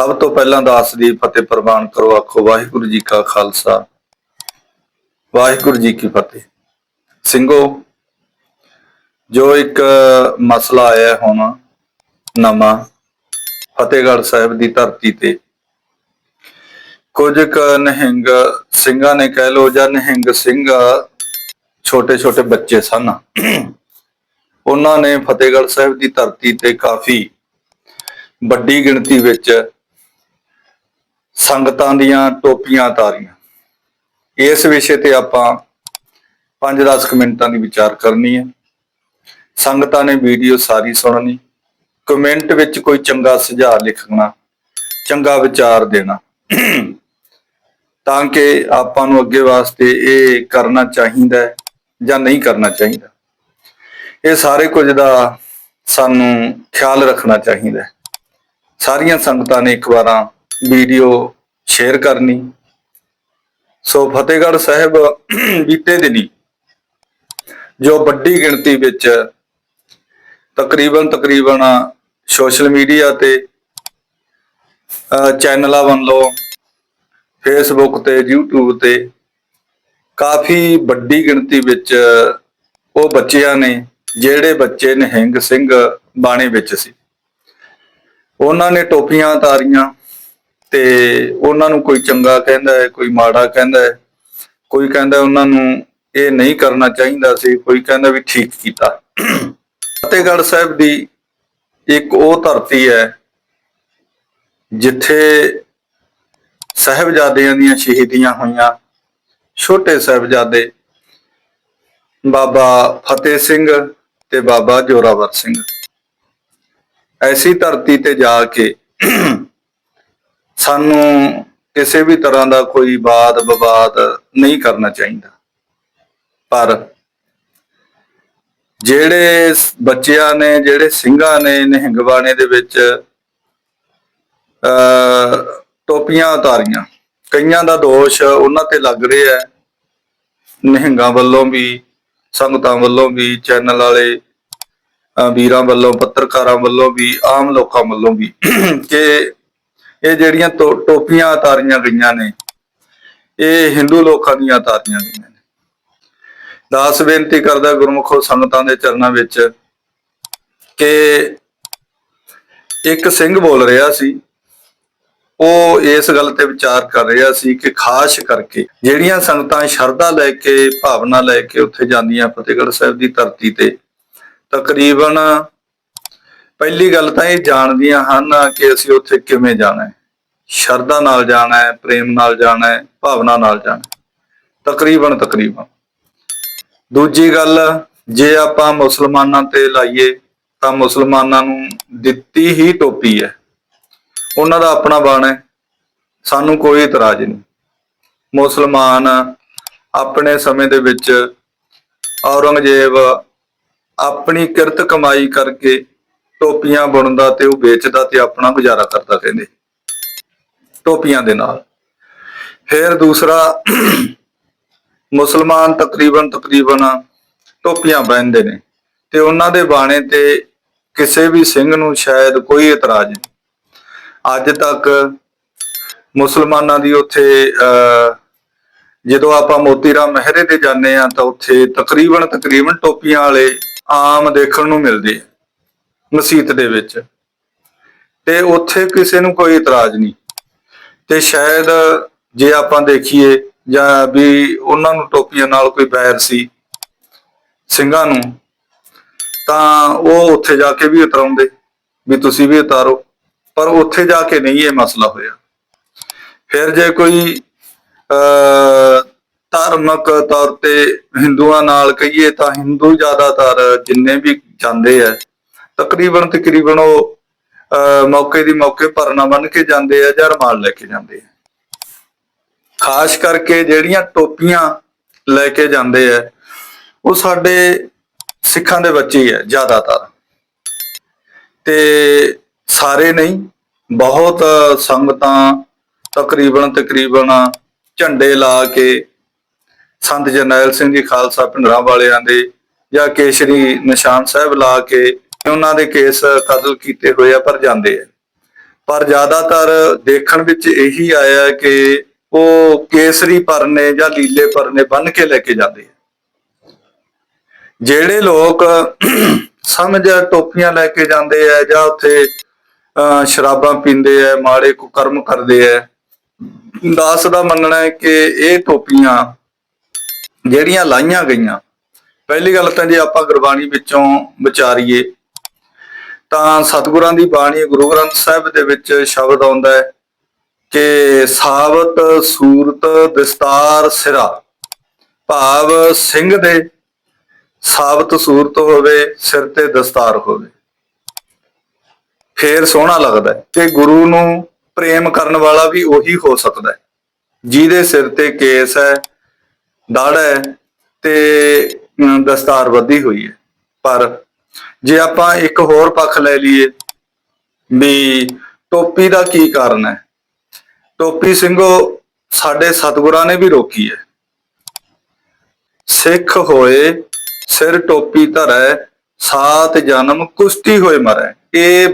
ਸਭ ਤੋਂ ਪਹਿਲਾਂ ਦਾਸ ਦੀ ਫਤਿਹ ਪ੍ਰਵਾਨ ਕਰੋ, ਆਖੋ, ਵਾਹਿਗੁਰੂ ਜੀ ਕਾ ਖਾਲਸਾ। ਵਾਹਿਗੁਰੂ ਜੀ ਕੀ ਫਤਿਹ। ਸਿੰਘੋ, ਜੋ ਇੱਕ ਮਸਲਾ ਆਇਆ ਹੁਣ ਨਵਾਂ, ਫਤਿਹਗੜ੍ਹ ਸਾਹਿਬ ਦੀ ਧਰਤੀ ਤੇ, ਕੁਝ ਕ ਨਿਹੰਗ ਸਿੰਘਾਂ ਨੇ ਕਹਿ ਲੋ ਜਾਂ ਨਿਹੰਗ ਸਿੰਘ ਛੋਟੇ ਛੋਟੇ ਬੱਚੇ ਸਨ। ਉਹਨਾਂ ਨੇ ਫਤਿਹਗੜ੍ਹ ਸਾਹਿਬ ਦੀ ਧਰਤੀ ਤੇ ਕਾਫੀ ਵੱਡੀ ਗਿਣਤੀ ਵਿੱਚ ਸੰਗਤਾਂ ਦੀਆਂ ਟੋਪੀਆਂ ਤਾਰੀਆਂ। ਇਸ ਵਿਸ਼ੇ ਤੇ ਆਪਾਂ 5-10 ਮਿੰਟਾਂ ਦੀ ਵਿਚਾਰ ਕਰਨੀ ਹੈ। ਸੰਗਤਾਂ ਨੇ ਵੀਡੀਓ ਸਾਰੀ ਸੁਣਨੀ, ਕਮੈਂਟ ਵਿੱਚ ਕੋਈ ਚੰਗਾ ਸੁਝਾਅ ਲਿਖਣਾ, ਚੰਗਾ ਵਿਚਾਰ ਦੇਣਾ। ਤਾਂ ਕਿ ਆਪਾਂ ਨੂੰ ਅੱਗੇ ਵਾਸਤੇ ਇਹ ਕਰਨਾ ਚਾਹੀਦਾ ਜਾਂ ਨਹੀਂ ਕਰਨਾ ਚਾਹੀਦਾ। ਇਹ ਸਾਰੇ ਕੁਝ ਦਾ ਸਾਨੂੰ ਖਿਆਲ ਰੱਖਣਾ ਚਾਹੀਦਾ ਸਾਰੀਆਂ ਸੰਗਤਾਂ ਨੇ ਇੱਕ ਵਾਰਾਂ ਵੀਡੀਓ ਸ਼ੇਅਰ ਕਰਨੀ। ਸੋ ਫਤਿਹਗੜ੍ਹ ਸਾਹਿਬ ਬੀਤੇ ਦਿਨੀ ਜੋ ਵੱਡੀ ਗਿਣਤੀ ਵਿੱਚ ਤਕਰੀਬਨ ਤਕਰੀਬਨ ਸੋਸ਼ਲ ਮੀਡੀਆ ਤੇ ਚੈਨਲਾਂ ਵੱਲੋਂ ਫੇਸਬੁੱਕ ਤੇ, YouTube ਤੇ ਕਾਫੀ ਵੱਡੀ ਗਿਣਤੀ ਵਿੱਚ ਉਹ ਬੱਚਿਆਂ ਨੇ, ਜਿਹੜੇ ਬੱਚੇ ਨਿਹੰਗ ਸਿੰਘ ਬਾਣੇ ਵਿੱਚ ਸੀ, ਉਹਨਾਂ ਨੇ ਟੋਪੀਆਂ ਤਾਰੀਆਂ ਤੇ ਉਹਨਾਂ ਨੂੰ ਕੋਈ ਚੰਗਾ ਕਹਿੰਦਾ ਹੈ, ਕੋਈ ਮਾੜਾ ਕਹਿੰਦਾ ਹੈ, ਕੋਈ ਕਹਿੰਦਾ ਉਹਨਾਂ ਨੂੰ ਇਹ ਨਹੀਂ ਕਰਨਾ ਚਾਹੀਦਾ ਸੀ, ਕੋਈ ਕਹਿੰਦਾ ਵੀ ਠੀਕ ਕੀਤਾ। ਫਤਿਹਗੜ੍ਹ ਸਾਹਿਬ ਦੀ ਇੱਕ ਉਹ ਧਰਤੀ ਹੈ, ਜਿੱਥੇ ਸਾਹਿਬਜ਼ਾਦਿਆਂ ਦੀਆਂ ਸ਼ਹੀਦੀਆਂ ਹੋਈਆਂ ਛੋਟੇ ਸਾਹਿਬਜ਼ਾਦੇ ਬਾਬਾ ਫਤਿਹ ਸਿੰਘ ਤੇ ਬਾਬਾ ਜੋਰਾਵਰ ਸਿੰਘ। ਐਸੀ ਧਰਤੀ ਤੇ ਜਾ ਕੇ ਸਾਨੂੰ ਕਿਸੇ ਵੀ ਤਰ੍ਹਾਂ ਦਾ ਕੋਈ ਬਾਦ ਵਿਵਾਦ ਨਹੀਂ ਕਰਨਾ ਚਾਹੀਦਾ। ਪਰ ਜਿਹੜੇ ਬੱਚਿਆਂ ਨੇ, ਜਿਹੜੇ ਸਿੰਘਾਂ ਨੇ ਨਿਹੰਗਵਾਣੇ ਦੇ ਵਿੱਚ ਅ ਟੋਪੀਆਂ ਉਤਾਰੀਆਂ। ਕਈਆਂ ਦਾ ਦੋਸ਼ ਉਹਨਾਂ ਤੇ ਲੱਗ ਰਿਹਾ ਹੈ। ਨਿਹੰਗਾਂ ਵੱਲੋਂ ਵੀ, ਸੰਗਤਾਂ ਵੱਲੋਂ ਵੀ, ਚੈਨਲ ਵਾਲੇ ਵੀਰਾਂ ਵੱਲੋਂ, ਪੱਤਰਕਾਰਾਂ ਵੱਲੋਂ ਵੀ, ਆਮ ਲੋਕਾਂ ਵੱਲੋਂ ਵੀ ਕਿ ਇਹ ਜਿਹੜੀਆਂ ਟੋ- ਟੋਪੀਆਂ ਉਤਾਰੀਆਂ ਗਈਆਂ ਨੇ, ਇਹ ਹਿੰਦੂ ਲੋਕਾਂ ਦੀਆਂ ਉਤਾਰੀਆਂ ਗਈਆਂ ਨੇ। ਦਾਸ ਬੇਨਤੀ ਕਰਦਾ ਗੁਰਮੁਖੋ ਸੰਗਤਾਂ ਦੇ ਚਰਨਾਂ ਵਿੱਚ ਕਿ ਇੱਕ ਸਿੰਘ ਬੋਲ ਰਿਹਾ ਸੀ, ਉਹ ਇਸ ਗੱਲ ਤੇ ਵਿਚਾਰ ਕਰ ਰਿਹਾ ਸੀ ਕਿ ਖਾਸ ਕਰਕੇ ਜਿਹੜੀਆਂ ਸੰਗਤਾਂ ਸ਼ਰਧਾ ਲੈ ਕੇ, ਭਾਵਨਾ ਲੈ ਕੇ ਉੱਥੇ ਜਾਂਦੀਆਂ ਫਤਿਹਗੜ੍ਹ ਸਾਹਿਬ ਦੀ ਧਰਤੀ ਤੇ, ਤਕਰੀਬਨ ਪਹਿਲੀ ਗੱਲ ਤਾਂ ਇਹ ਜਾਣਦੀਆਂ ਹਨ ਕਿ ਅਸੀਂ ਉੱਥੇ ਕਿਵੇਂ ਜਾਣਾ ਹੈ। ਸ਼ਰਧਾ ਨਾਲ ਜਾਣਾ ਹੈ, ਪ੍ਰੇਮ ਨਾਲ ਜਾਣਾ ਹੈ, ਭਾਵਨਾ ਨਾਲ ਜਾਣਾ ਤਕਰੀਬਨ ਤਕਰੀਬਨ। ਦੂਜੀ ਗੱਲ, ਜੇ ਆਪਾਂ ਮੁਸਲਮਾਨਾਂ ਤੇ ਲਾਈਏ, ਤਾਂ ਮੁਸਲਮਾਨਾਂ ਨੂੰ ਦਿੱਤੀ ਹੀ ਟੋਪੀ ਹੈ। ਉਹਨਾਂ ਦਾ ਆਪਣਾ ਬਾਣ ਹੈ, ਸਾਨੂੰ ਕੋਈ ਇਤਰਾਜ਼ ਨਹੀਂ। ਮੁਸਲਮਾਨ ਆਪਣੇ ਸਮੇਂ ਦੇ ਵਿੱਚ ਔਰੰਗਜ਼ੇਬ ਆਪਣੀ ਕਿਰਤ ਕਮਾਈ ਕਰਕੇ ਟੋਪੀਆਂ ਬੁਣਦਾ ਤੇ ਉਹ ਵੇਚਦਾ ਤੇ ਆਪਣਾ ਗੁਜ਼ਾਰਾ ਕਰਦਾ ਕਹਿੰਦੇ। ਟੋਪੀਆਂ ਦੇ ਨਾਲ। ਫਿਰ ਦੂਸਰਾ ਮੁਸਲਮਾਨ ਤਕਰੀਬਨ ਤਕਰੀਬਨ ਟੋਪੀਆਂ ਪਹਿਨਦੇ ਨੇ ਤੇ ਉਹਨਾਂ ਦੇ ਬਾਣੇ ਤੇ ਕਿਸੇ ਵੀ ਸਿੰਘ ਨੂੰ ਸ਼ਾਇਦ ਕੋਈ ਇਤਰਾਜ਼ ਨਹੀਂ। ਅੱਜ ਤੱਕ ਮੁਸਲਮਾਨਾਂ ਦੀ ਉੱਥੇ ਅਹ, ਜਦੋਂ ਆਪਾਂ ਮੋਤੀ ਰਾਮ ਮਹਿਰੇ ਤੇ ਜਾਂਦੇ ਆ ਤਾਂ ਉੱਥੇ ਤਕਰੀਬਨ ਤਕਰੀਬਨ ਟੋਪੀਆਂ ਵਾਲੇ ਆਮ ਦੇਖਣ ਨੂੰ ਮਿਲਦੇ ਆ। ਮਸਜਿਦ ਦੇ ਵਿੱਚ। ਤੇ ਉੱਥੇ ਕਿਸੇ ਨੂੰ ਕੋਈ ਇਤਰਾਜ਼ ਨਹੀਂ। ਤੇ ਸ਼ਾਇਦ ਜੇ ਆਪਾਂ ਦੇਖੀਏ ਜਾਂ ਵੀ ਉਹਨਾਂ ਨੂੰ ਟੋਪੀਆਂ ਨਾਲ ਕੋਈ ਬੈਰ ਸੀ ਸਿੰਘਾਂ ਨੂੰ, ਤਾਂ ਉਹ ਉੱਥੇ ਜਾ ਕੇ ਵੀ ਉਤਰਾਉਂਦੇ, ਵੀ ਤੁਸੀਂ ਵੀ ਉਤਾਰੋ। ਪਰ ਉੱਥੇ ਜਾ ਕੇ ਨਹੀਂ ਇਹ ਮਸਲਾ ਹੋਇਆ। ਫਿਰ ਜੇ ਕੋਈ ਅ ਧਾਰਮਿਕ ਤੌਰ ਤੇ ਹਿੰਦੂਆਂ ਨਾਲ ਕਹੀਏ ਤਾਂ ਹਿੰਦੂ ਜ਼ਿਆਦਾਤਰ ਜਿੰਨੇ ਵੀ ਜਾਂਦੇ ਆ ਤਕਰੀਬਨ ਤਕਰੀਬਨ ਉਹ ਅ ਮੌਕੇ ਦੀ ਮੌਕੇ ਭਰਨਾ ਬੰਨ ਕੇ ਜਾਂਦੇ ਆ ਜਾਂ ਰਮਾਲ ਲੈ ਕੇ ਜਾਂਦੇ ਆ। ਖਾਸ ਕਰਕੇ ਜਿਹੜੀਆਂ ਟੋਪੀਆਂ ਲੈ ਕੇ ਜਾਂਦੇ ਆ, ਉਹ ਸਾਡੇ ਸਿੱਖਾਂ ਦੇ ਬੱਚੇ ਹੀ ਆ, ਜ਼ਿਆਦਾਤਰ। ਤੇ ਸਾਰੇ ਨਹੀਂ, ਬਹੁਤ ਸੰਗਤਾਂ ਤਕਰੀਬਨ ਤਕਰੀਬਨ ਝੰਡੇ ਲਾ ਕੇ ਸੰਤ ਜਰਨੈਲ ਸਿੰਘ ਜੀ, ਖਾਲਸਾ ਪਿੰਡਰਾਂ ਵਾਲਿਆਂ ਦੇ ਜਾਂ ਕੇਸ਼ਰੀ ਨਿਸ਼ਾਨ ਸਾਹਿਬ ਲਾ ਕੇ ਉਹਨਾਂ ਦੇ ਕੇਸ ਕਤਲ ਕੀਤੇ ਹੋਏ ਆ ਪਰ ਜਾਂਦੇ ਆ। ਪਰ ਜ਼ਿਆਦਾਤਰ ਦੇਖਣ ਵਿੱਚ ਇਹੀ ਆਇਆ ਕਿ ਉਹ ਕੇਸਰੀ ਪਰਨੇ ਜਾਂ ਲੀਲੇ ਪਰਨੇ ਬੰਨ ਕੇ ਲੈ ਕੇ ਜਾਂਦੇ ਆ। ਜਿਹੜੇ ਲੋਕ ਸਮਝ ਟੋਪੀਆਂ ਲੈ ਕੇ ਜਾਂਦੇ ਆ ਜਾਂ ਉੱਥੇ ਅਹ, ਸ਼ਰਾਬਾਂ ਪੀਂਦੇ ਆ ਮਾੜੇ ਕੁਕਰਮ ਕਰਦੇ ਆ ਦਾਸ ਦਾ ਮੰਨਣਾ ਹੈ ਕਿ ਇਹ ਟੋਪੀਆਂ ਜਿਹੜੀਆਂ ਲਾਈਆਂ ਗਈਆਂ ਪਹਿਲੀ ਗੱਲ ਤਾਂ ਜੇ ਆਪਾਂ ਗੁਰਬਾਣੀ ਵਿੱਚੋਂ ਵਿਚਾਰੀਏ ਤਾਂ ਸਤਿਗੁਰਾਂ ਦੀ ਬਾਣੀ ਗੁਰੂ ਗ੍ਰੰਥ ਸਾਹਿਬ ਦੇ ਵਿੱਚ ਸ਼ਬਦ ਆਉਂਦਾ ਹੈ ਕਿ ਸਾਵਤ ਸੂਰਤ ਦਸਤਾਰ ਸਿਰਾ, ਭਾਵ ਸਿੰਘ ਦੇ ਸਾਬਤ ਸੂਰਤ ਹੋਵੇ, ਸਿਰ ਤੇ ਦਸਤਾਰ ਹੋਵੇ। ਫੇਰ ਸੋਹਣਾ ਲੱਗਦਾ ਹੈ ਤੇ ਗੁਰੂ ਨੂੰ ਪ੍ਰੇਮ ਕਰਨ ਵਾਲਾ ਵੀ ਉਹੀ ਹੋ ਸਕਦਾ ਹੈ। ਜਿਹਦੇ ਸਿਰ ਤੇ ਕੇਸ ਹੈ, ਦਾੜ ਹੈ ਤੇ ਦਸਤਾਰ ਬੱਧੀ ਹੋਈ ਹੈ। ਪਰ ਜੇ ਆਪਾਂ ਇੱਕ ਹੋਰ ਪੱਖ ਲੈ ਲਈਏ ਵੀ ਟੋਪੀ ਦਾ ਕੀ ਕਾਰਨ ਹੈ? ਟੋਪੀ ਸਿੰਘੋ, ਸਾਡੇ ਸਤਿਗੁਰਾਂ ਨੇ ਵੀ ਰੋਕੀ ਹੈ। ਸਿੱਖ ਹੋਏ, ਸਿਰ ਟੋਪੀ ਧਰੈ, ਸਾਤ ਜਨਮ ਕੁਸ਼ਤੀ ਹੋਏ ਮਰੈ। ਇਹ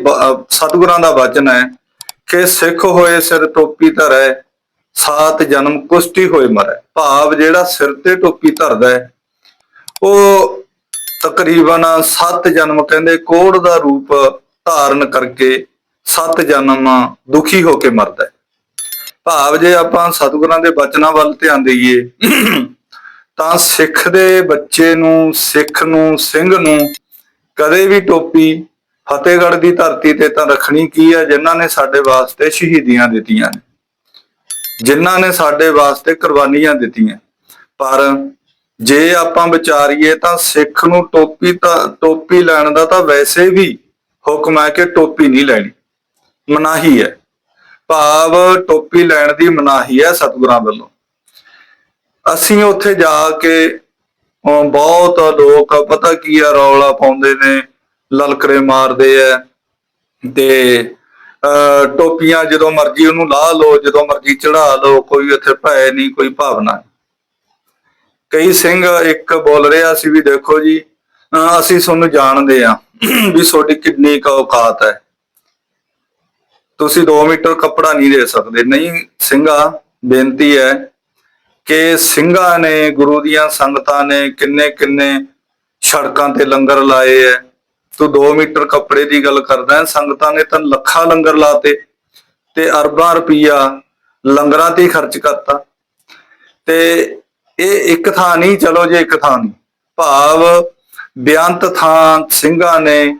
ਸਤਿਗੁਰਾਂ ਦਾ ਵਚਨ ਹੈ ਕਿ ਸਿੱਖ ਹੋਏ, ਸਿਰ ਟੋਪੀ ਧਰੈ, ਸਾਤ ਜਨਮ ਕੁਸ਼ਤੀ ਹੋਏ ਮਰੈ। ਭਾਵ ਜਿਹੜਾ ਸਿਰ ਤੇ ਟੋਪੀ ਧਰਦਾ ਹੈ, ਉਹ ਤਕਰੀਬਨ 7 ਜਨਮ ਕਹਿੰਦੇ ਕੋੜ ਦਾ ਰੂਪ ਧਾਰਨ ਕਰਕੇ 7 ਜਨਮ ਦੁਖੀ ਹੋ ਕੇ ਮਰਦਾ ਹੈ। ਭਾਵ ਜੇ ਆਪਾਂ ਸਤਿਗੁਰਾਂ ਦੇ ਬਚਨਾਂ ਵੱਲ ਧਿਆਨ ਦਈਏ, ਤਾਂ ਸਿੱਖ ਦੇ ਬੱਚੇ ਨੂੰ, ਸਿੱਖ ਨੂੰ, ਸਿੰਘ ਨੂੰ ਕਦੇ ਵੀ ਟੋਪੀ ਫਤਿਹਗੜ੍ਹ ਦੀ ਧਰਤੀ ਤੇ ਤਾਂ ਰੱਖਣੀ ਕੀ ਹੈ? ਜਿਨ੍ਹਾਂ ਨੇ ਸਾਡੇ ਵਾਸਤੇ ਸ਼ਹੀਦੀਆਂ ਦਿੱਤੀਆਂ ਨੇ। ਜਿਨ੍ਹਾਂ ਨੇ ਸਾਡੇ ਵਾਸਤੇ ਕੁਰਬਾਨੀਆਂ ਦਿੱਤੀਆਂ। ਪਰ ਜੇ ਆਪਾਂ ਵਿਚਾਰੀਏ ਤਾਂ ਸਿੱਖ ਨੂੰ ਟੋਪੀ ਤਾਂ, ਟੋਪੀ ਲੈਣ ਦਾ ਤਾਂ ਵੈਸੇ ਵੀ ਹੁਕਮ ਹੈ ਕਿ ਟੋਪੀ ਨਹੀਂ ਲੈਣੀ। ਮਨਾਹੀ ਹੈ। ਭਾਵ ਟੋਪੀ ਲੈਣ ਦੀ ਮਨਾਹੀ ਹੈ ਸਤਿਗੁਰਾਂ ਵੱਲੋਂ। ਅਸੀਂ ਉੱਥੇ ਜਾ ਕੇ ਬਹੁਤ ਲੋਕ ਪਤਾ ਕੀ ਆ ਰੌਲਾ ਪਾਉਂਦੇ ਨੇ, ਲਲਕਰੇ ਮਾਰਦੇ ਆ ਤੇ, ਅਹ, ਟੋਪੀਆਂ ਜਦੋਂ ਮਰਜ਼ੀ ਉਹਨੂੰ ਲਾ ਲਓ, ਜਦੋਂ ਮਰਜ਼ੀ ਚੜਾ ਲਓ, ਕੋਈ ਉੱਥੇ ਭੈ ਨਹੀਂ, ਕੋਈ ਭਾਵਨਾ ਨਹੀਂ। ਕਈ ਸਿੰਘ ਇੱਕ ਬੋਲ ਰਿਹਾ ਸੀ ਵੀ ਦੇਖੋ ਜੀ ਅਸੀਂ ਤੁਹਾਨੂੰ ਜਾਣਦੇ ਆ ਵੀ ਤੁਹਾਡੀ ਕਿੰਨੀ ਕੁ ਔਕਾਤ ਹੈ। ਤੁਸੀਂ 2 ਮੀਟਰ ਕੱਪੜਾ ਨਹੀਂ ਦੇ ਸਕਦੇ। ਨਹੀਂ, ਸਿੰਘਾ, ਬੇਨਤੀ ਹੈ ਕਿ ਸਿੰਘਾਂ ਨੇ, ਗੁਰੂ ਦੀਆਂ ਸੰਗਤਾਂ ਨੇ ਕਿੰਨੇ ਕਿੰਨੇ ਸੜਕਾਂ ਤੇ ਲੰਗਰ ਲਾਏ ਐ ਤੂੰ 2 ਮੀਟਰ ਕੱਪੜੇ ਦੀ ਗੱਲ ਕਰਦਾ ਸੰਗਤਾਂ ਨੇ ਤਾਂ ਲੱਖਾਂ ਲੰਗਰ ਲਾਤੇ ਤੇ ਅਰਬਾਂ ਰੁਪਈਆ ਲੰਗਰਾਂ ਤੇ ਖਰਚ ਕਰਤਾ। ਤੇ ਇਹ ਇੱਕ ਥਾਂ ਨਹੀਂ, ਚਲੋ ਜੇ ਇੱਕ ਥਾਂ ਨਹੀਂ। ਭਾਵ ਬੇਅੰਤ ਥਾਂ ਸਿੰਘਾਂ ਨੇ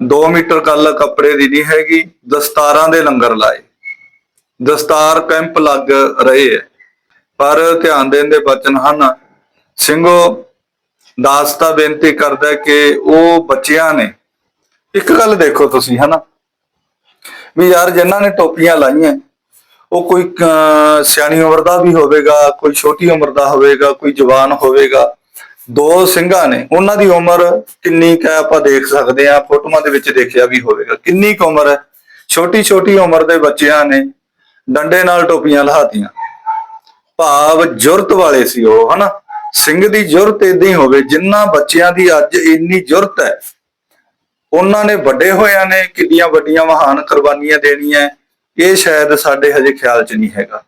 2 ਮੀਟਰ ਕੱਲ ਕੱਪੜੇ ਦੀ ਨਹੀਂ ਹੈਗੀ, ਦਸਤਾਰਾਂ ਦੇ ਲੰਗਰ ਲਾਏ। ਦਸਤਾਰ ਕੈਂਪ ਲੱਗ ਰਹੇ ਹੈ। ਪਰ ਧਿਆਨ ਦੇਣ ਦੇ ਬਚਨ ਹਨ, ਸਿੰਘੋ, ਦਾਸ ਤਾਂ ਬੇਨਤੀ ਕਰਦਾ ਕਿ ਉਹ ਬੱਚਿਆਂ ਨੇ, ਇੱਕ ਗੱਲ ਦੇਖੋ ਤੁਸੀਂ, ਹਨਾ? ਵੀ ਯਾਰ ਜਿਨ੍ਹਾਂ ਨੇ ਟੋਪੀਆਂ ਲਾਈਆਂ ਉਹ ਕੋਈ ਅਹ, ਸਿਆਣੀ ਉਮਰ ਦਾ ਵੀ ਹੋਵੇਗਾ ਕੋਈ ਛੋਟੀ ਉਮਰ ਦਾ ਹੋਵੇਗਾ ਕੋਈ ਜਵਾਨ ਹੋਵੇਗਾ। ਦੋ ਸਿੰਘਾਂ ਨੇ ਉਹਨਾਂ ਦੀ ਉਮਰ ਕਿੰਨੀ ਕੁ ਹੈ ਆਪਾਂ ਦੇਖ ਸਕਦੇ ਆ ਫੋਟੋਆਂ ਦੇ ਵਿੱਚ ਦੇਖਿਆ ਵੀ ਹੋਵੇਗਾ। ਕਿੰਨੀ ਕੁ ਉਮਰ ਹੈ? ਛੋਟੀ ਛੋਟੀ ਉਮਰ ਦੇ ਬੱਚਿਆਂ ਨੇ ਡੰਡੇ ਨਾਲ ਟੋਪੀਆਂ ਲਹਾਤੀਆਂ ਭਾਵ ਜੁਰਤ ਵਾਲੇ ਸੀ ਉਹ ਹਨਾ? ਸਿੰਘ ਦੀ ਜੁਰਤ ਇਦਾਂ ਹੀ ਹੋਵੇ ਜਿੰਨਾ ਬੱਚਿਆਂ ਦੀ ਅੱਜ ਇੰਨੀ ਜੁਰਤ ਹੈ ਉਹਨਾਂ ਨੇ ਵੱਡੇ ਹੋਇਆਂ ਨੇ ਕਿੰਨੀਆਂ ਵੱਡੀਆਂ ਮਹਾਨ ਕੁਰਬਾਨੀਆਂ ਦੇਣੀਆਂ। ਇਹ ਸ਼ਾਇਦ ਸਾਡੇ ਹਜੇ ਖਿਆਲ 'ਚ ਨਹੀਂ ਹੈਗਾ।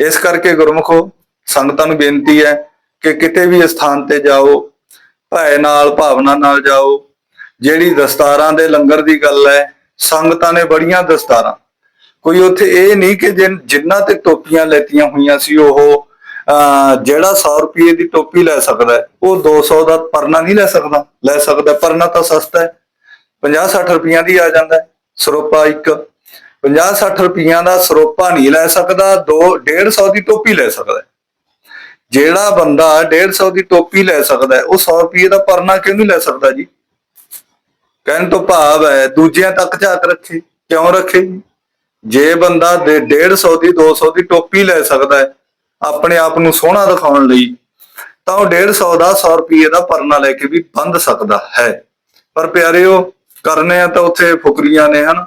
ਇਸ ਕਰਕੇ ਗੁਰਮਖੋ ਸੰਗਤਾਂ ਨੂੰ ਬੇਨਤੀ ਹੈ ਕਿ ਕਿਤੇ ਵੀ ਸਥਾਨ ਤੇ ਜਾਓ ਭੈ ਨਾਲ ਭਾਵਨਾ ਨਾਲ ਜਾਓ। ਜਿਹੜੀ ਦਸਤਾਰਾਂ ਦੇ ਲੰਗਰ ਦੀ ਗੱਲ ਹੈ ਸੰਗਤਾਂ ਨੇ ਬੜੀਆਂ ਦਸਤਾਰਾਂ। ਕੋਈ ਉੱਥੇ ਇਹ ਨਹੀਂ ਕਿ ਜਿਨ- ਜਿਨ੍ਹਾਂ ਤੇ ਟੋਪੀਆਂ ਲੈਤੀਆਂ ਹੋਈਆਂ ਸੀ ਉਹ ਅਹ, ਜਿਹੜਾ 100 ਰੁਪਏ ਦੀ ਟੋਪੀ ਲੈ ਸਕਦਾ ਹੈ, ਉਹ 200 ਦਾ ਪਰਨਾ ਨਹੀਂ ਲੈ ਸਕਦਾ। ਲੈ ਸਕਦਾ ਪਰਨਾ ਤਾਂ ਸਸਤਾ ਹੈ। 50 60 ਰੁਪਈਆਂ ਦੀ ਆ ਜਾਂਦਾ ਸਰੋਪਾ ਇੱਕ 50 60 ਰੁਪਈਆਂ ਦਾ ਸਰੋਪਾ ਨਹੀਂ ਲੈ ਸਕਦਾ 2 150 ਦੀ ਟੋਪੀ ਲੈ ਸਕਦਾ ਜਿਹੜਾ ਬੰਦਾ 150 ਦੀ ਟੋਪੀ ਲੈ ਸਕਦਾ ਉਹ 100 ਰੁਪਏ ਦਾ ਪਰਨਾ ਕਿਉਂ ਨਹੀਂ ਲੈ ਸਕਦਾ ਜੀ? ਕਹਿਣ ਤੋਂ ਭਾਵ ਹੈ, ਦੂਜਿਆਂ ਤੱਕ ਝਾਕ ਰੱਖੇ, ਕਿਉਂ ਰੱਖੇ ਜੇ? ਬੰਦਾ ਦੇ- 150 ਦੀ 200 ਦੀ ਟੋਪੀ ਲੈ ਸਕਦਾ ਹੈ, ਆਪਣੇ ਆਪ ਨੂੰ ਸੋਹਣਾ ਦਿਖਾਉਣ ਲਈ, ਤਾਂ ਉਹ 150 ਦਾ 100 ਰੁਪਏ ਦਾ ਪਰਨਾ ਲੈ ਕੇ ਵੀ ਬੰਦ ਸਕਦਾ ਹੈ। ਪਰ ਪਿਆਰਿਓ, ਕਰਨੇ ਆ ਤਾਂ ਉੱਥੇ ਫੁਕਰੀਆਂ ਨੇ, ਹਨ?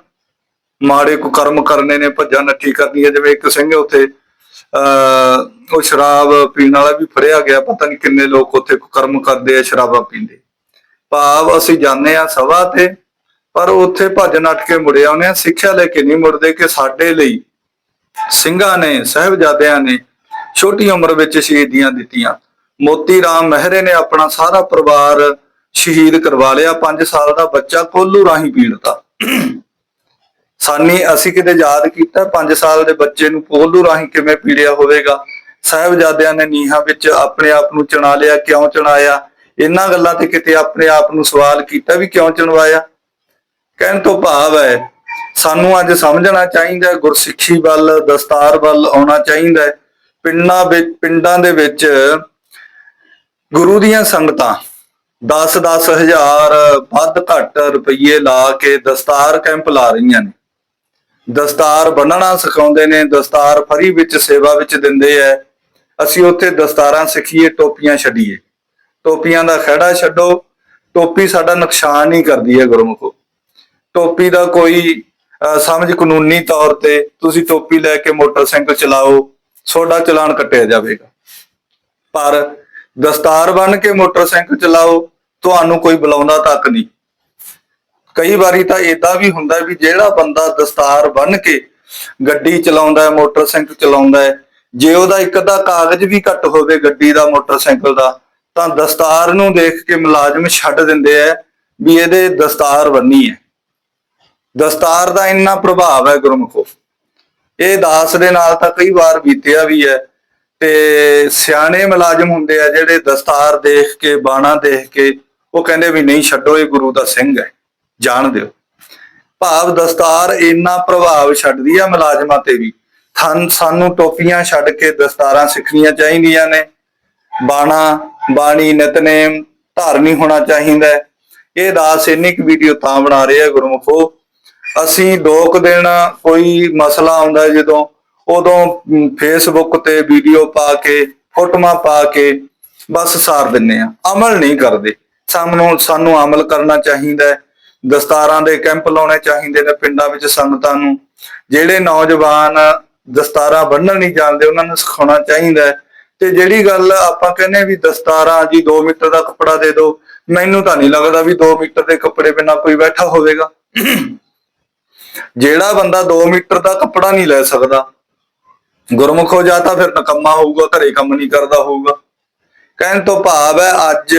ਮਾੜੇ ਕੋ ਕਰਮ ਕਰਨੇ ਨੇ, ਭੱਜਾ ਨੱਠੀ ਕਰਨੀ ਹੈ। ਜਿਵੇਂ ਇੱਕ ਸਿੰਘ ਉੱਥੇ, ਅਹ, ਉਹ ਸ਼ਰਾਬ ਪੀਣ ਵਾਲਾ ਵੀ ਫੜਿਆ ਗਿਆ। ਪਤਾ ਨਹੀਂ ਕਿੰਨੇ ਲੋਕ ਉੱਥੇ ਕੁਕਰਮ ਕਰਦੇ ਆ, ਸ਼ਰਾਬਾਂ ਪੀਂਦੇ। ਭਾਵ ਅਸੀਂ ਜਾਂਦੇ ਆ ਸਭਾ ਤੇ, ਪਰ ਉੱਥੇ ਭੱਜ ਨੱਠ ਕੇ ਮੁੜੇ ਆਉਂਦੇ ਆ ਸਿੱਖਿਆ ਲੈ ਕੇ ਨਹੀਂ ਮੁੜਦੇ ਕਿ ਸਾਡੇ ਲਈ ਸਿੰਘਾਂ ਨੇ, ਸਹਿਬਜ਼ਾਦਿਆਂ ਨੇ ਛੋਟੀ ਉਮਰ ਵਿੱਚ ਸ਼ਹੀਦੀਆਂ ਦਿੱਤੀਆਂ। ਮੋਤੀ ਰਾਮ ਮਹਿਰੇ ਨੇ ਆਪਣਾ ਸਾਰਾ ਪਰਿਵਾਰ ਸ਼ਹੀਦ ਕਰਵਾ ਲਿਆ। 5 ਸਾਲ ਦਾ ਬੱਚਾ, ਕੋਲੂ ਰਾਹੀਂ ਪੀੜਤਾ। ਸਾਨੀ, ਅਸੀਂ ਕਿਤੇ ਯਾਦ ਕੀਤਾ 5 ਸਾਲ ਦੇ ਬੱਚੇ ਨੂੰ ਪੋਲੂ ਰਾਹੀਂ ਕਿਵੇਂ ਪੀੜਿਆ ਹੋਵੇਗਾ? ਸਾਹਿਬਜ਼ਾਦਿਆਂ ਨੇ ਨੀਹਾਂ ਵਿੱਚ ਆਪਣੇ ਆਪ ਨੂੰ ਚਣਾ ਲਿਆ, ਕਿਉਂ ਚਣਾਇਆ? ਇਹਨਾਂ ਗੱਲਾਂ ਤੇ ਕਿਤੇ ਆਪਣੇ ਆਪ ਨੂੰ ਸਵਾਲ ਕੀਤਾ ਵੀ ਕਿਉਂ ਚਣਵਾਇਆ? ਕਹਿਣ ਤੋਂ ਭਾਵ ਹੈ, ਸਾਨੂੰ ਅੱਜ ਸਮਝਣਾ ਚਾਹੀਦਾ, ਗੁਰਸਿੱਖੀ ਵੱਲ, ਦਸਤਾਰ ਵੱਲ ਆਉਣਾ ਚਾਹੀਦਾ ਹੈ। ਪਿੰਡਾਂ ਵਿੱਚ, ਪਿੰਡਾਂ ਦੇ ਵਿੱਚ ਗੁਰੂ ਦੀਆਂ ਸੰਗਤਾਂ 10-10 ਹਜ਼ਾਰ ਵੱਧ ਘੱਟ ਰੁਪਏ ਲਾ ਕੇ ਦਸਤਾਰ ਕੈਂਪ ਲਾ ਰਹੀਆਂ ਨੇ। ਦਸਤਾਰ ਬੰਨਣਾ ਸਿਖਾਉਂਦੇ ਨੇ, ਦਸਤਾਰ ਫਰੀ ਵਿੱਚ ਸੇਵਾ ਵਿੱਚ ਦਿੰਦੇ ਐ। ਅਸੀਂ ਉੱਥੇ ਦਸਤਾਰਾਂ ਸਿੱਖੀਏ, ਟੋਪੀਆਂ ਛੱਡੀਏ। ਟੋਪੀਆਂ ਦਾ ਖਹਿੜਾ ਛੱਡੋ, ਟੋਪੀ ਸਾਡਾ ਨੁਕਸਾਨ ਨਹੀਂ ਕਰਦੀ ਹੈ ਗੁਰਮੁਖੋ। ਟੋਪੀ ਦਾ ਕੋਈ ਸਮਝ ਕਾਨੂੰਨੀ ਤੌਰ ਤੇ ਤੁਸੀਂ ਟੋਪੀ ਲੈ ਕੇ ਮੋਟਰਸਾਈਕਲ ਚਲਾਓ ਤੁਹਾਡਾ ਚਲਾਨ ਕੱਟਿਆ ਜਾਵੇਗਾ। ਪਰ ਦਸਤਾਰ ਬੰਨ ਕੇ ਮੋਟਰਸਾਈਕਲ ਚਲਾਓ, ਤੁਹਾਨੂੰ ਕੋਈ ਬੁਲਾਉਂਦਾ ਤੱਕ ਨਹੀਂ। ਕਈ ਵਾਰੀ ਤਾਂ ਏਦਾਂ ਵੀ ਹੁੰਦਾ ਵੀ ਜਿਹੜਾ ਬੰਦਾ ਦਸਤਾਰ ਬੰਨ ਕੇ ਗੱਡੀ ਚਲਾਉਂਦਾ ਹੈ, ਮੋਟਰਸਾਈਕਲ ਚਲਾਉਂਦਾ ਹੈ, ਜੇ ਉਹਦਾ ਇੱਕ ਅੱਧਾ ਕਾਗਜ਼ ਵੀ ਘੱਟ ਹੋਵੇ ਗੱਡੀ ਦਾ, ਮੋਟਰਸਾਈਕਲ ਦਾ, ਤਾਂ ਦਸਤਾਰ ਨੂੰ ਦੇਖ ਕੇ ਮੁਲਾਜ਼ਮ ਛੱਡ ਦਿੰਦੇ ਆ ਵੀ ਇਹਦੇ ਦਸਤਾਰ ਬੰਨੀ ਹੈ। ਦਸਤਾਰ ਦਾ ਇੰਨਾ ਪ੍ਰਭਾਵ ਹੈ ਗੁਰਮੁਖੋ। ਇਹ ਦਾਸ ਦੇ ਨਾਲ ਤਾਂ ਕਈ ਵਾਰ ਬੀਤਿਆ ਵੀ ਹੈ ਤੇ ਸਿਆਣੇ ਮੁਲਾਜ਼ਮ ਹੁੰਦੇ ਆ ਜਿਹੜੇ ਦਸਤਾਰ ਦੇਖ ਕੇ, ਬਾਣਾ ਦੇਖ ਕੇ ਉਹ ਕਹਿੰਦੇ ਵੀ ਨਹੀਂ ਛੱਡੋ, ਇਹ ਗੁਰੂ ਦਾ ਸਿੰਘ ਹੈ। ਜਾਣ ਦਿਓ। ਭਾਵ ਦਸਤਾਰ ਇੰਨਾ ਪ੍ਰਭਾਵ ਛੱਡਦੀ ਆ ਮੁਲਾਜ਼ਮਾਂ ਤੇ ਵੀ। ਥਨ ਸਾਨੂੰ ਟੋਪੀਆਂ ਛੱਡ ਕੇ ਦਸਤਾਰਾਂ ਸਿੱਖਣੀਆਂ ਚਾਹੀਦੀਆਂ ਨੇ। ਬਾਣਾ, ਬਾਣੀ, ਨਿਤਨੇਮ ਧਾਰਨੀ ਹੋਣਾ ਚਾਹੀਦਾ। ਹੈ। ਇਹ ਦਾਸ ਇੰਨੀ ਕੁ ਵੀਡੀਓ ਤਾਂ ਬਣਾ ਰਹੇ ਆ ਗੁਰਮੁਖੋ। ਅਸੀਂ ਦੋ ਕੁ ਦਿਨ ਕੋਈ ਮਸਲਾ ਆਉਂਦਾ ਜਦੋਂ ਉਦੋਂ ਫੇਸਬੁੱਕ ਤੇ ਵੀਡੀਓ ਪਾ ਕੇ, ਫੋਟੋਆਂ ਪਾ ਕੇ ਬਸ ਸਾਰ ਦਿੰਨੇ ਆ। ਅਮਲ ਨਹੀਂ ਕਰਦੇ। ਸਾਨੂੰ ਸਾਨੂੰ ਅਮਲ ਕਰਨਾ ਚਾਹੀਦਾ। ਹੈ ਦਸਤਾਰਾਂ ਦੇ ਕੈਂਪ ਲਾਉਣੇ ਚਾਹੀਦੇ ਨੇ ਪਿੰਡਾਂ ਵਿੱਚ ਸੰਗਤਾਂ ਨੂੰ। ਜਿਹੜੇ ਨੌਜਵਾਨ ਦਸਤਾਰਾਂ ਬੰਨਣ ਨਹੀਂ ਜਾਣਦੇ ਉਹਨਾਂ ਨੂੰ ਸਿਖਾਉਣਾ ਚਾਹੀਦਾ ਤੇ ਜਿਹੜੀ ਗੱਲ ਆਪਾਂ ਕਹਿੰਦੇ ਵੀ ਦਸਤਾਰਾਂ ਜੀ 2 ਮੀਟਰ ਦਾ ਕੱਪੜਾ ਦੇ ਦਿਓ, ਮੈਨੂੰ ਤਾਂ ਨਹੀਂ ਲੱਗਦਾ ਵੀ 2 ਮੀਟਰ ਦੇ ਕੱਪੜੇ ਬਿਨਾਂ ਕੋਈ ਬੈਠਾ ਹੋਵੇਗਾ। ਜਿਹੜਾ ਬੰਦਾ 2 ਮੀਟਰ ਦਾ ਕੱਪੜਾ ਨਹੀਂ ਲੈ ਸਕਦਾ, ਗੁਰਮੁਖ ਹੋ ਜਾ ਤਾਂ ਫਿਰ ਨਕਮਾ ਹੋਊਗਾ, ਘਰੇ ਕੰਮ ਨਹੀਂ ਕਰਦਾ ਹੋਊਗਾ। ਕਹਿਣ ਤੋਂ ਭਾਵ ਹੈ ਅੱਜ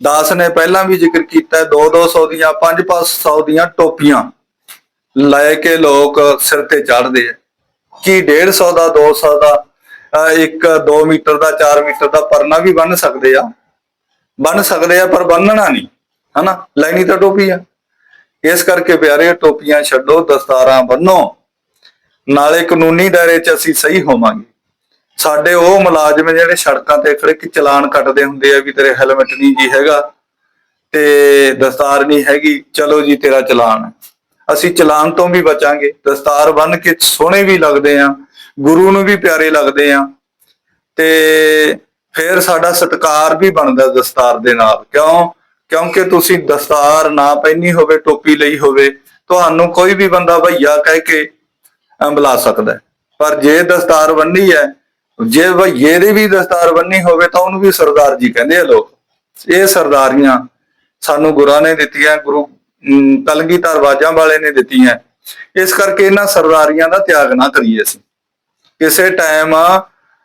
ਦਾਸ ਨੇ ਪਹਿਲਾਂ ਵੀ ਜ਼ਿਕਰ ਕੀਤਾ 2-200 ਦੀਆਂ 5-500 ਦੀਆਂ ਟੋਪੀਆਂ ਲੈ ਕੇ ਲੋਕ ਸਿਰ ਤੇ ਚੜਦੇ ਆ। ਕੀ 150 ਦਾ 200 ਦਾ ਇੱਕ 2 ਮੀਟਰ ਦਾ 4 ਮੀਟਰ ਦਾ ਪਰਨਾ ਵੀ ਬੰਨ ਸਕਦੇ ਆ? ਬੰਨ ਸਕਦੇ ਆ, ਪਰ ਬੰਨਣਾ ਨਹੀਂ, ਹਨਾ? ਲੈਣੀ ਤਾਂ ਟੋਪੀ ਆ। ਇਸ ਕਰਕੇ ਪਿਆਰੇ ਟੋਪੀਆਂ ਛੱਡੋ, ਦਸਤਾਰਾਂ ਬੰਨੋ। ਨਾਲੇ ਕਾਨੂੰਨੀ ਦਾਇਰੇ 'ਚ ਅਸੀਂ ਸਹੀ ਹੋਵਾਂਗੇ। ਸਾਡੇ ਉਹ ਮੁਲਾਜ਼ਮ ਜਿਹੜੇ ਸੜਕਾਂ ਤੇ ਖੜੇ ਕਿ ਚਲਾਨ ਕੱਟਦੇ ਹੁੰਦੇ ਆ ਵੀ ਤੇਰੇ ਹੈਲਮਟ ਨਹੀਂ ਜੀ ਹੈਗਾ ਤੇ ਦਸਤਾਰ ਨਹੀਂ ਹੈਗੀ, ਚਲੋ ਜੀ ਤੇਰਾ ਚਲਾਨ ਅਸੀਂ ਚਲਾਨ ਤੋਂ ਵੀ ਬਚਾਂਗੇ, ਦਸਤਾਰ ਬੰਨ ਕੇ ਸੋਹਣੇ ਵੀ ਲੱਗਦੇ ਆ, ਗੁਰੂ ਨੂੰ ਵੀ ਪਿਆਰੇ ਲੱਗਦੇ ਆ ਤੇ ਫਿਰ ਸਾਡਾ ਸਤਿਕਾਰ ਵੀ ਬਣਦਾ ਦਸਤਾਰ ਦੇ ਨਾਲ। ਕਿਉਂ? ਕਿਉਂਕਿ ਤੁਸੀਂ ਦਸਤਾਰ ਨਾ ਪਹਿਨੀ ਹੋਵੇ, ਟੋਪੀ ਲਈ ਹੋਵੇ, ਤੁਹਾਨੂੰ ਕੋਈ ਵੀ ਬੰਦਾ ਭਈਆ ਕਹਿ ਕੇ ਬੁਲਾ ਸਕਦਾ ਪਰ ਜੇ ਦਸਤਾਰ ਬੰਨੀ ਹੈ ਜੇ ਭਈਏ ਦੀ ਵੀ ਦਸਤਾਰ ਬੰਨੀ ਹੋਵੇ ਤਾਂ ਉਹਨੂੰ ਵੀ ਸਰਦਾਰ ਜੀ ਕਹਿੰਦੇ ਆ ਲੋਕ। ਇਹ ਸਰਦਾਰੀਆਂ ਸਾਨੂੰ ਗੁਰਾਂ ਨੇ ਦਿੱਤੀਆਂ ਗੁਰੂ ਅਮ, ਕਲਗੀਧਰ ਵਾਜਾਂ ਵਾਲੇ ਨੇ ਦਿੱਤੀਆਂ। ਇਸ ਕਰਕੇ ਇਹਨਾਂ ਸਰਦਾਰੀਆਂ ਦਾ ਤਿਆਗ ਨਾ ਕਰੀਏ ਅਸੀਂ। ਕਿਸੇ ਟਾਈਮ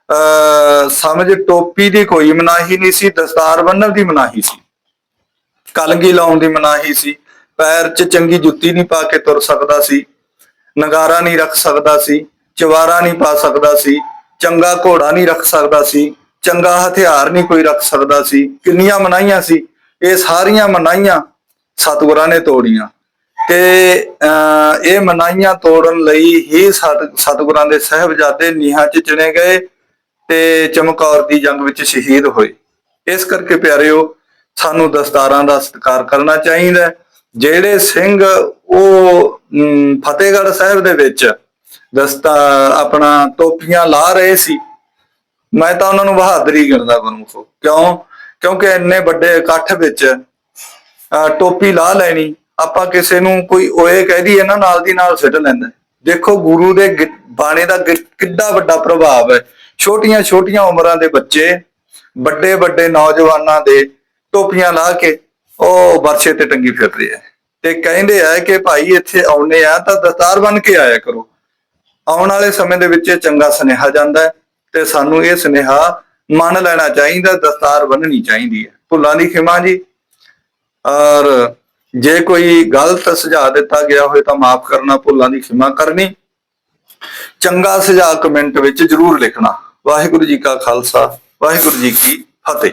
ਅ ਸਮਝ ਟੋਪੀ ਦੀ ਕੋਈ ਮਨਾਹੀ ਨਹੀਂ ਸੀ ਦਸਤਾਰ ਬੰਨਣ ਦੀ ਮਨਾਹੀ ਸੀ। ਕਲਗੀ ਲਾਉਣ ਦੀ ਮਨਾਹੀ ਸੀ। ਪੈਰ 'ਚ ਚੰਗੀ ਜੁੱਤੀ ਨਹੀਂ ਪਾ ਕੇ ਤੁਰ ਸਕਦਾ ਸੀ। ਨਗਾਰਾ ਨਹੀਂ ਰੱਖ ਸਕਦਾ ਸੀ। ਚਵਾਰਾ ਨਹੀਂ ਪਾ ਸਕਦਾ ਸੀ। ਚੰਗਾ ਘੋੜਾ ਨਹੀਂ ਰੱਖ ਸਕਦਾ ਸੀ ਚੰਗਾ ਹਥਿਆਰ ਨਹੀਂ ਕੋਈ ਰੱਖ ਸਕਦਾ ਸੀ ਕਿੰਨੀਆਂ ਮਨਾਈਆਂ ਸੀ ਇਹ ਸਾਰੀਆਂ ਮਨਾਈਆਂ ਸਤਿਗੁਰਾਂ ਨੇ ਤੋੜੀਆਂ। ਤੇ ਅਹ, ਇਹ ਮਨਾਈਆਂ ਤੋੜਨ ਲਈ ਹੀ ਸਤ- ਸਤਿਗੁਰਾਂ ਦੇ ਸਹਿਬਜ਼ਾਦੇ ਨੀਹਾਂ 'ਚ ਚਿਣੇ ਗਏ ਤੇ ਚਮਕੌਰ ਦੀ ਜੰਗ ਵਿੱਚ ਸ਼ਹੀਦ ਹੋਏ। ਇਸ ਕਰਕੇ ਪਿਆਰਿਓ ਸਾਨੂੰ ਦਸਤਾਰਾਂ ਦਾ ਸਤਿਕਾਰ ਕਰਨਾ ਚਾਹੀਦਾ ਜਿਹੜੇ ਸਿੰਘ ਉਹ ਫਤਿਹਗੜ੍ਹ ਸਾਹਿਬ ਦੇ ਵਿੱਚ ਦਸਤਾ ਆਪਣਾ ਟੋਪੀਆਂ ਲਾ ਰਹੇ ਸੀ। ਮੈਂ ਤਾਂ ਉਹਨਾਂ ਨੂੰ ਬਹਾਦਰੀ ਗਿਣਦਾ ਗੁਰਮੁਖੋ ਕਿਉਂ? ਕਿਉਂਕਿ ਇੰਨੇ ਵੱਡੇ ਇਕੱਠ ਵਿੱਚ ਟੋਪੀ ਲਾ ਲੈਣੀ, ਆਪਾਂ ਕਿਸੇ ਨੂੰ ਕੋਈ ਓਏ ਕਹਿ ਦਈਏ ਨਾ, ਨਾਲ ਦੀ ਨਾਲ ਸਿੱਟ ਲੈਂਦਾ। ਦੇਖੋ ਗੁਰੂ ਦੇ ਗਿ- ਬਾਣੇ ਦਾ ਗਿ- ਕਿੱਡਾ ਵੱਡਾ ਪ੍ਰਭਾਵ ਹੈ। ਛੋਟੀਆਂ ਛੋਟੀਆਂ ਉਮਰਾਂ ਦੇ ਬੱਚੇ, ਵੱਡੇ ਵੱਡੇ ਨੌਜਵਾਨਾਂ ਦੇ ਟੋਪੀਆਂ ਲਾ ਕੇ ਉਹ ਵਰਸ਼ੇ ਤੇ ਟੰਗੀ ਫਿਰਦੇ ਰਹੇ ਹੈ ਤੇ ਕਹਿੰਦੇ ਆ ਕਿ ਭਾਈ ਇੱਥੇ ਆਉਨੇ ਆ ਤਾਂ ਦਸਤਾਰ ਬਨ ਕੇ ਆਇਆ ਕਰੋ। ਆਉਣ ਵਾਲੇ ਸਮੇਂ ਦੇ ਵਿੱਚ ਇਹ ਚੰਗਾ ਸੁਨੇਹਾ ਜਾਂਦਾ ਹੈ ਤੇ ਸਾਨੂੰ ਇਹ ਸੁਨੇਹਾ ਮੰਨ ਲੈਣਾ ਚਾਹੀਦਾ, ਦਸਤਾਰ ਬੰਨਣੀ ਚਾਹੀਦੀ ਹੈ। ਭੁੱਲਾਂ ਦੀ ਖਿਮਾ ਜੀ। ਔਰ ਜੇ ਕੋਈ ਗਲਤ ਸੁਝਾਅ ਦਿੱਤਾ ਗਿਆ ਹੋਵੇ ਤਾਂ ਮਾਫ ਕਰਨਾ, ਭੁੱਲਾਂ ਦੀ ਖਿਮਾ ਕਰਨੀ। ਚੰਗਾ ਸੁਝਾਅ ਕਮੈਂਟ ਵਿੱਚ ਜਰੂਰ ਲਿਖਣਾ। ਵਾਹਿਗੁਰੂ ਜੀ ਕਾ ਖਾਲਸਾ, ਵਾਹਿਗੁਰੂ ਜੀ ਕੀ ਫਤਿਹ।